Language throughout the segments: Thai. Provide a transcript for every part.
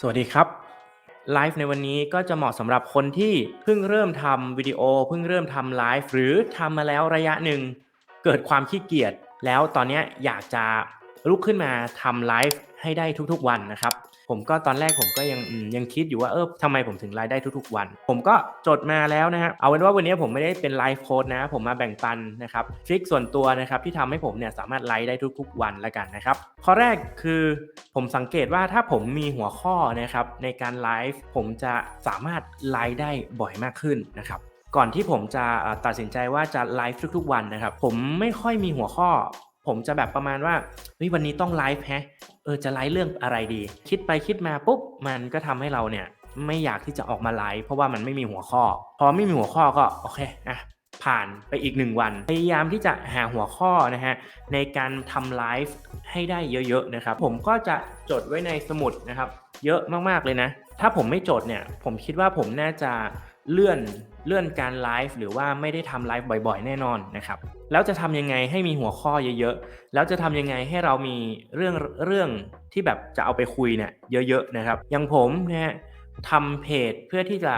สวัสดีครับไลฟ์ในวันนี้ก็จะเหมาะสำหรับคนที่เพิ่งเริ่มทำวิดีโอเพิ่งเริ่มทำไลฟ์หรือทำมาแล้วระยะหนึ่งเกิดความขี้เกียจแล้วตอนนี้อยากจะลุกขึ้นมาทำไลฟ์ให้ได้ทุกๆวันนะครับ ผมก็ตอนแรกผมก็ยังยังคิดอยู่ว่าเออทำไมผมถึงไลฟ์ได้ทุกๆวัน ผมก็จดมาแล้วนะฮะเอาเป็นว่าวันนี้ผมไม่ได้เป็นไลฟ์โค้ดนะ ผมมาแบ่งปันนะครับทริคส่วนตัวนะครับที่ทำให้ผมเนี่ยสามารถไลฟ์ได้ทุกๆวันแล้วกันนะครับข้อแรกคือ ผมสังเกตว่าถ้าผมมีหัวข้อนะครับในการไลฟ์ผมจะสามารถไลฟ์ได้บ่อยมากขึ้นนะครับก่อนที่ผมจะตัดสินใจว่าจะไลฟ์ทุกๆวันนะครับ ผมไม่ค่อยมีหัวข้อ ผมจะแบบประมาณว่าวันนี้ต้องไลฟ์แฮะเออจะไลฟ์เรื่องอะไรดี คิดไปคิดมาปุ๊บมันก็ทำให้เราเนี่ยไม่อยากที่จะออกมาไลฟ์เพราะว่ามันไม่มีหัวข้อ พอไม่มีหัวข้อก็โอเคอะ ผ่านไปอีกหนึ่งวัน พยายามที่จะหาหัวข้อนะฮะในการทำไลฟ์ให้ได้เยอะๆนะครับ ผมก็จะจดไว้ในสมุดนะครับ เยอะมากๆเลยนะ ถ้าผมไม่จดเนี่ย ผมคิดว่าผมน่าจะเลื่อนเลื่อนการไลฟ์หรือว่าไม่ได้ทำไลฟ์บ่อยๆ แน่นอนนะครับ แล้วจะทำยังไงให้มีหัวข้อเยอะๆ แล้วจะทำยังไงให้เรามีเรื่องเรื่องที่แบบจะเอาไปคุยเนี่ยเยอะๆนะครับ อย่างผมนะฮะทำเพจเพื่อที่จะ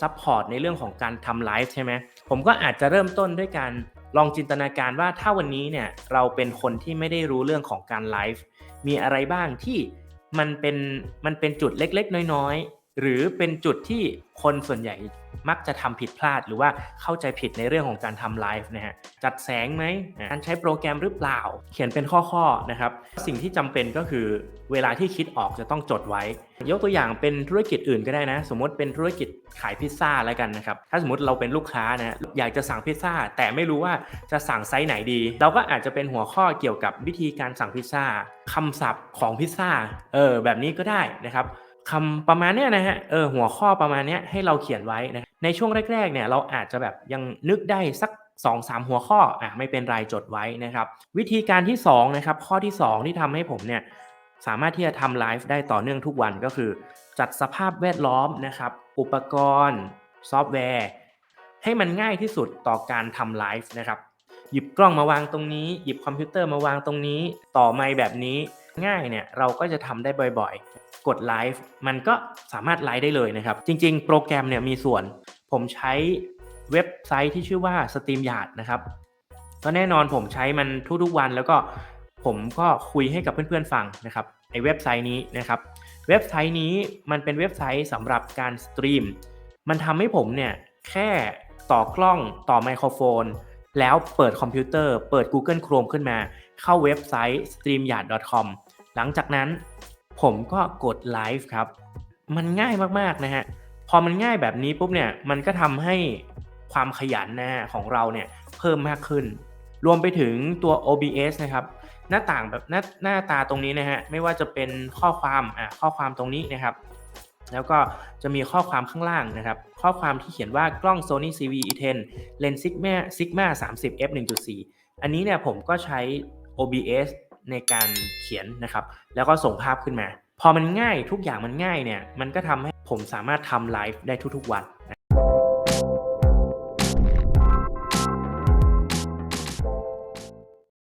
ซัพพอร์ตในเรื่องของการทำไลฟ์ใช่ไหมผมก็อาจจะเริ่มต้นด้วยการลองจินตนาการว่าถ้าวันนี้เนี่ยเราเป็นคนที่ไม่ได้รู้เรื่องของการไลฟ์มีอะไรบ้างที่มันเป็นมันเป็นจุดเล็กๆ น้อยๆ หรือเป็นจุดที่คนส่วนใหญ่มักจะทำผิดพลาด หรือว่าเข้าใจผิดในเรื่องของการทำไลฟ์นะฮะจัดแสงไหมการใช้โปรแกรมหรือเปล่า เขียนเป็นข้อๆนะครับ สิ่งที่จำเป็นก็คือเวลาที่คิดออกจะต้องจดไว้ ยกตัวอย่างเป็นธุรกิจอื่นก็ได้นะ สมมติเป็นธุรกิจขายพิซซ่าแล้วกันนะครับ ถ้าสมมติเราเป็นลูกค้านะอยากจะสั่งพิซซ่า แต่ไม่รู้ว่าจะสั่งไซส์ไหนดี เราก็อาจจะเป็นหัวข้อเกี่ยวกับวิธีการสั่งพิซซ่าคำศัพท์ของพิซซ่าเออแบบนี้ก็ได้นะครับ คำประมาณเนี้ยนะฮะเออหัวข้อประมาณเนี้ยให้เราเขียนไว้นะในช่วงแรกๆเนี่ยเราอาจจะแบบยังนึกได้สัก2 3หัวข้ออะไม่เป็นไรจดไว้นะครับ วิธีการที่2นะครับข้อที่ 2 ที่ทำให้ผมเนี่ยสามารถที่จะทำไลฟ์ได้ต่อเนื่องทุกวันก็คือ จัดสภาพแวดล้อมนะครับ อุปกรณ์ซอฟต์แวร์ ให้มันง่ายที่สุดต่อการทำไลฟ์นะครับ หยิบกล้องมาวางตรงนี้ หยิบคอมพิวเตอร์มาวางตรงนี้ ต่อไมค์แบบนี้ ง่ายเนี่ยเราก็จะทำได้บ่อยๆ กดไลฟ์มันก็สามารถไลฟ์ได้เลยนะครับ จริงๆ โปรแกรมเนี่ยมีส่วน ผมใช้เว็บไซต์ที่ชื่อว่า StreamYard นะครับก็แน่นอนผมใช้มันทุกๆวันแล้วก็ผมก็คุยให้กับเพื่อนๆฟังนะครับไอเว็บไซต์นี้นะครับเว็บไซต์นี้มันเป็นเว็บไซต์สำหรับการสตรีมมันทำให้ผมเนี่ยแค่ต่อกล้องต่อไมโครโฟน แล้วเปิดคอมพิวเตอร์ เปิด Google Chrome ขึ้นมา เข้าเว็บไซต์ streamyard.com หลังจากนั้นผมก็กดไลฟ์ครับ มันง่ายมากๆนะฮะ พอมันง่ายแบบนี้ปุ๊บเนี่ย มันก็ทำให้ความขยันนะฮะของเราเนี่ยเพิ่มมากขึ้น รวมไปถึงตัว OBS นะครับ หน้าต่างแบบหน้าหน้าตาตรงนี้นะฮะ ไม่ว่าจะเป็นข้อความ อะข้อความตรงนี้นะครับ แล้วก็จะมีข้อความข้างล่างนะครับ ข้อความที่เขียนว่ากล้อง Sony CV-E10 เลนส์ Sigma Sigma 30 f 1.4อันนี้เนี่ยผมก็ใช้ OBS ในการเขียนนะครับ แล้วก็ส่งภาพขึ้นมา พอมันง่ายทุกอย่างมันง่ายเนี่ย มันก็ทำให้ผมสามารถทำไลฟ์ได้ทุกๆวัน